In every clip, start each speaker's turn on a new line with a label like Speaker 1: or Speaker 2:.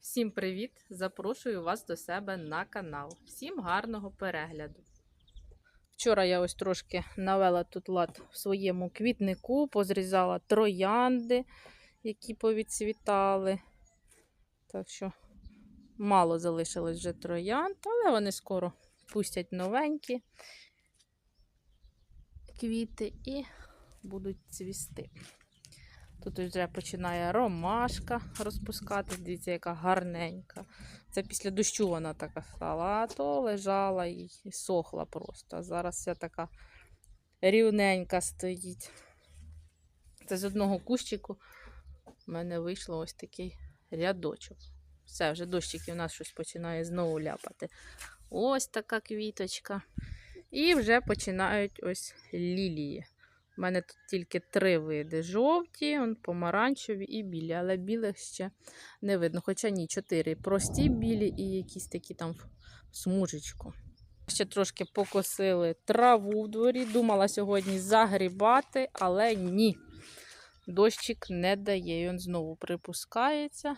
Speaker 1: Всім привіт! Запрошую вас до себе на канал. Всім гарного перегляду. Вчора я ось трошки навела тут лад в своєму квітнику, позрізала троянди, які повідцвітали. Так що мало залишилось вже троянд, але вони скоро пустять новенькі квіти і будуть цвісти. Тут вже починає ромашка розпускатись. Дивіться, яка гарненька. Це після дощу вона така стала, а то лежала і сохла просто. А зараз вся така рівненька стоїть. Це з одного кущику в мене вийшло ось такий рядочок. Все, вже дощики у нас щось починає знову ляпати. Ось така квіточка. І вже починають ось лілії. У мене тут тільки три види: жовті, помаранчеві і білі, але білих ще не видно. Хоча ні, чотири прості білі і якісь такі там смужечку. Ще трошки покосили траву в дворі. Думала сьогодні загрібати, але ні. Дощик не дає. Він знову припускається.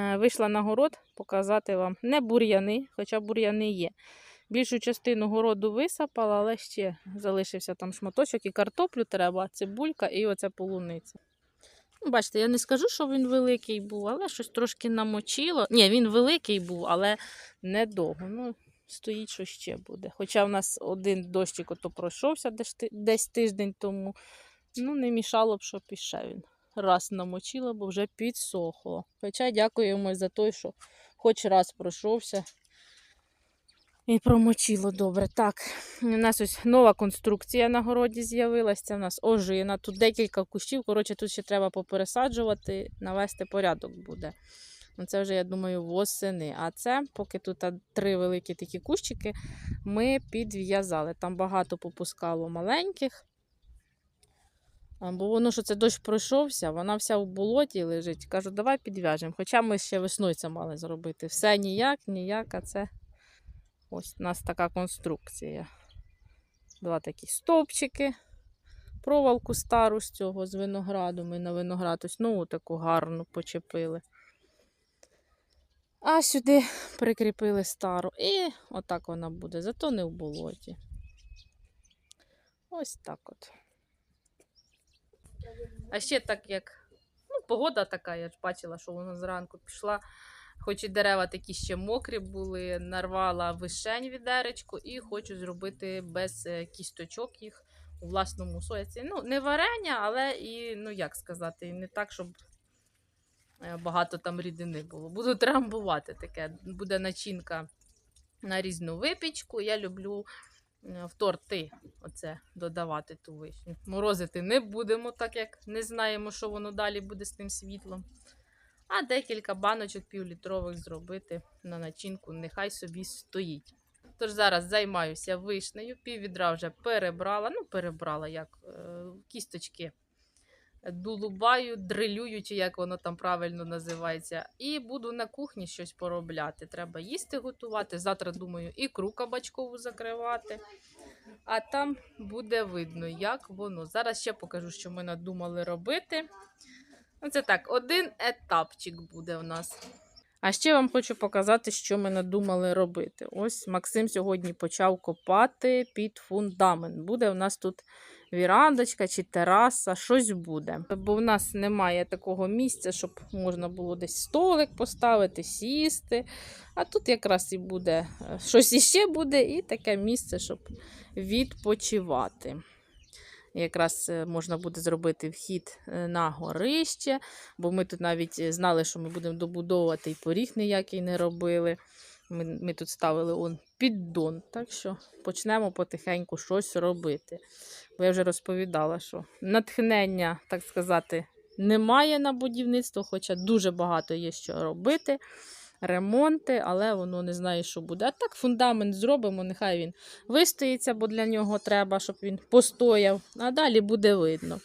Speaker 1: Е, Вийшла на город показати вам не бур'яни, хоча бур'яни є. Більшу частину городу висапала, але ще залишився там шматочок і картоплю треба, цибулька і оця полуниця. Ну, Бачите, я не скажу, що він великий був, але щось трошки намочило. Ні, він великий був, але недовго. Ну, стоїть, що ще буде. Хоча в нас один дощик ото пройшовся десь тиждень тому. Ну, не мішало б, щоб іще він. Раз намочило, бо вже підсохло. Хоча дякуємо за той, що хоч раз пройшовся. І промочило добре. Так, у нас ось нова конструкція на городі з'явилася. Це у нас ожина. Тут декілька кущів. Коротше, тут ще треба попересаджувати, навести порядок буде. Ну, Це вже, я думаю, восени. А це, поки тут три великі такі кущики, ми підв'язали. Там багато попускало маленьких. Бо воно, що це дощ пройшовся, вона вся в болоті лежить. Кажу, давай підв'яжемо. Хоча ми ще весною це мали зробити. Все ніяк, ніяк, а це ось у нас така конструкція. Два такі стовпчики. Провалку стару з цього, з винограду. Ми на виноград ось нову таку гарну почепили. А сюди прикріпили стару. І отак вона буде, зато не в болоті. Ось так от. А ще так як ну, погода така, я ж бачила, що вона зранку пішла. Хоч і дерева такі ще мокрі були, нарвала вишень відеречку і хочу зробити без е, кісточок їх у власному соці. Ну, не варення, але і, ну як сказати, не так, щоб е, багато там рідини було. Буду трамбувати таке. Буде начинка на різну випічку. Я люблю е, в торти оце додавати ту вишню. Морозити не будемо, так як не знаємо, що воно далі буде з тим світлом. А декілька баночок півлітрових зробити на начинку, нехай собі стоїть. Тож зараз займаюся вишнею, піввідра вже перебрала, ну перебрала як е, кісточки дулубаю, дрилюю, чи як воно там правильно називається. І буду на кухні щось поробляти. Треба їсти готувати. Завтра, думаю, ікру кабачкову закривати. А там буде видно, як воно. Зараз ще покажу, що ми надумали робити. Ну, Це так, один етапчик буде у нас. А ще вам хочу показати, що ми надумали робити. Ось Максим сьогодні почав копати під фундамент. Буде у нас тут вірандочка чи тераса, щось буде. Бо в нас немає такого місця, щоб можна було десь столик поставити, сісти. А тут якраз і буде е, щось іще буде, і таке місце, щоб відпочивати. Якраз е, можна буде зробити вхід е, на горище, бо ми тут навіть е, знали, що ми будемо добудовувати і поріг ніякий не робили. Ми, ми тут ставили он піддон, так що почнемо потихеньку щось робити. Бо я вже розповідала, що натхнення, так сказати, немає на будівництво, хоча дуже багато є що робити. Ремонти, але воно не знає, що буде. А так фундамент зробимо, нехай він вистоїться, бо для нього треба, щоб він постояв. А далі буде видно.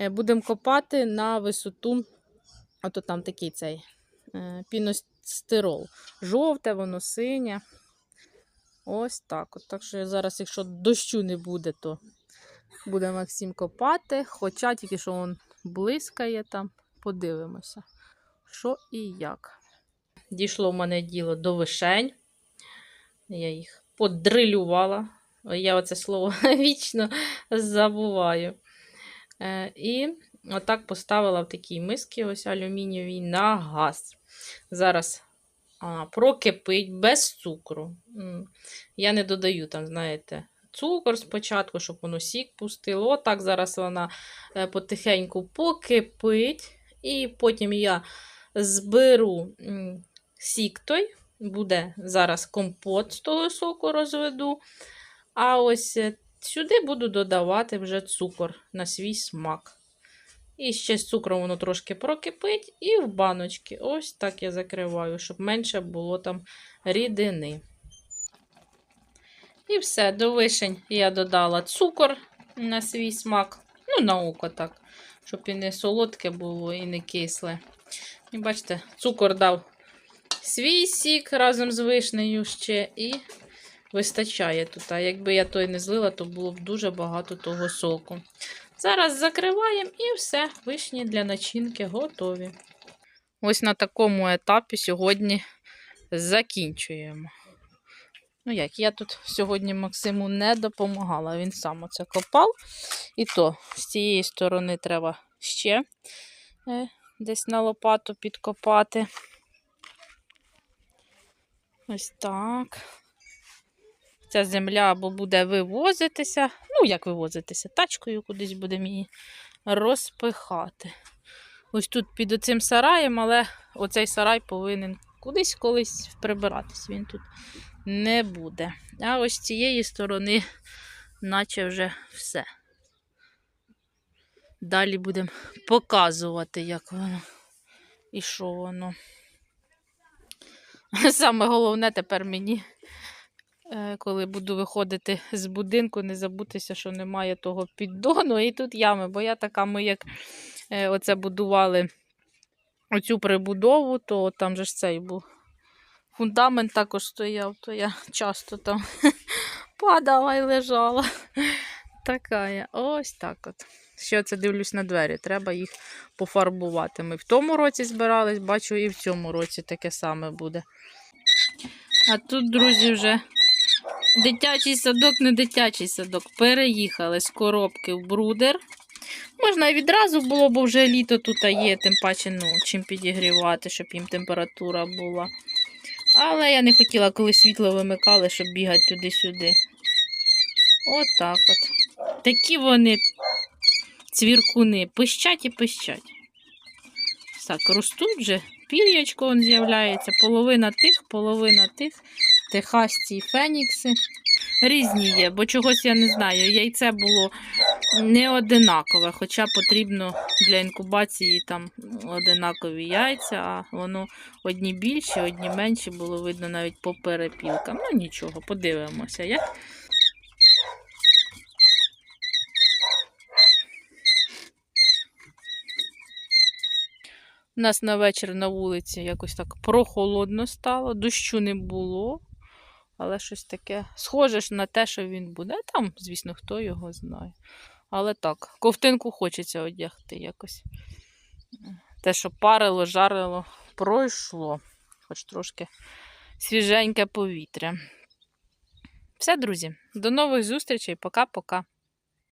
Speaker 1: Е, Будемо копати на висоту, ото там такий цей е, піностирол. Жовте, воно синє. Ось так. От. Так що зараз, якщо дощу не буде, то буде Максим копати. Хоча тільки що він блискає там, подивимося. що і як. Дійшло в мене діло до вишень. Я їх подрилювала. Я оце слово вічно забуваю. Е, і отак поставила в такій миски ось алюмінієвій на газ. Зараз прокипить без цукру. Я не додаю там, знаєте, цукор спочатку, щоб воно сік пустило. Отак зараз вона е, потихеньку покипить. І потім я зберу сік той, буде зараз компот з того соку розведу. А ось е, сюди буду додавати вже цукор на свій смак. І ще з цукром воно трошки прокипить, і в баночки. Ось так я закриваю, щоб менше було там рідини. І все, до вишень я додала цукор на свій смак. Ну, на око так, щоб і не солодке було, і не кисле. І бачите, цукор дав свій сік разом з вишнею ще і вистачає тут. А якби я той не злила, то було б дуже багато того соку. Зараз закриваємо і все, вишні для начинки готові. Ось на такому етапі сьогодні закінчуємо. Ну як, я тут сьогодні Максиму не допомагала, він сам оце копав. І то з цієї сторони треба ще е, десь на лопату підкопати. Ось так. Ця земля або буде вивозитися. Ну, як вивозитися? Тачкою кудись будемо її розпихати. Ось тут під оцим сараєм, але оцей сарай повинен кудись колись прибиратись. Він тут не буде. А ось цієї сторони, наче вже все. Далі будемо показувати, як воно і що воно. Саме головне тепер мені, е, коли буду виходити з будинку, не забутися, що немає того піддону. І тут ями, бо я така, ми як е, оце будували оцю прибудову, то там же ж цей був. Фундамент також стояв, то я часто там падала і лежала. Така я. Ось так от. Ще це дивлюсь на двері, треба їх пофарбувати. Ми в тому році збирались, бачу, і в цьому році таке саме буде. А тут, друзі, вже дитячий садок, не дитячий садок. Переїхали з коробки в брудер. Можна і відразу було, бо вже літо тут є, тим паче, ну, чим підігрівати, щоб їм температура була. Але я не хотіла, коли світло вимикали, щоб бігати туди-сюди. От так от. Такі вони цвіркуни, пищать і пищать. Так, ростуть вже, пір'ячко он з'являється, половина тих, половина тих, техасці і фенікси. Різні є, бо чогось я не знаю. Яйце було не одинакове, хоча потрібно для інкубації там одинакові яйця, а воно одні більші, одні менші, було видно навіть по перепілкам. Ну нічого, подивимося, як. У нас на вечір на вулиці якось так прохолодно стало, дощу не було, але щось таке схоже ж на те, що він буде. Там, звісно, хто його знає. Але так, ковтинку хочеться одягти якось. Те, що парило, жарило, пройшло. Хоч трошки свіженьке повітря. Все, друзі, до нових зустрічей. Пока-пока.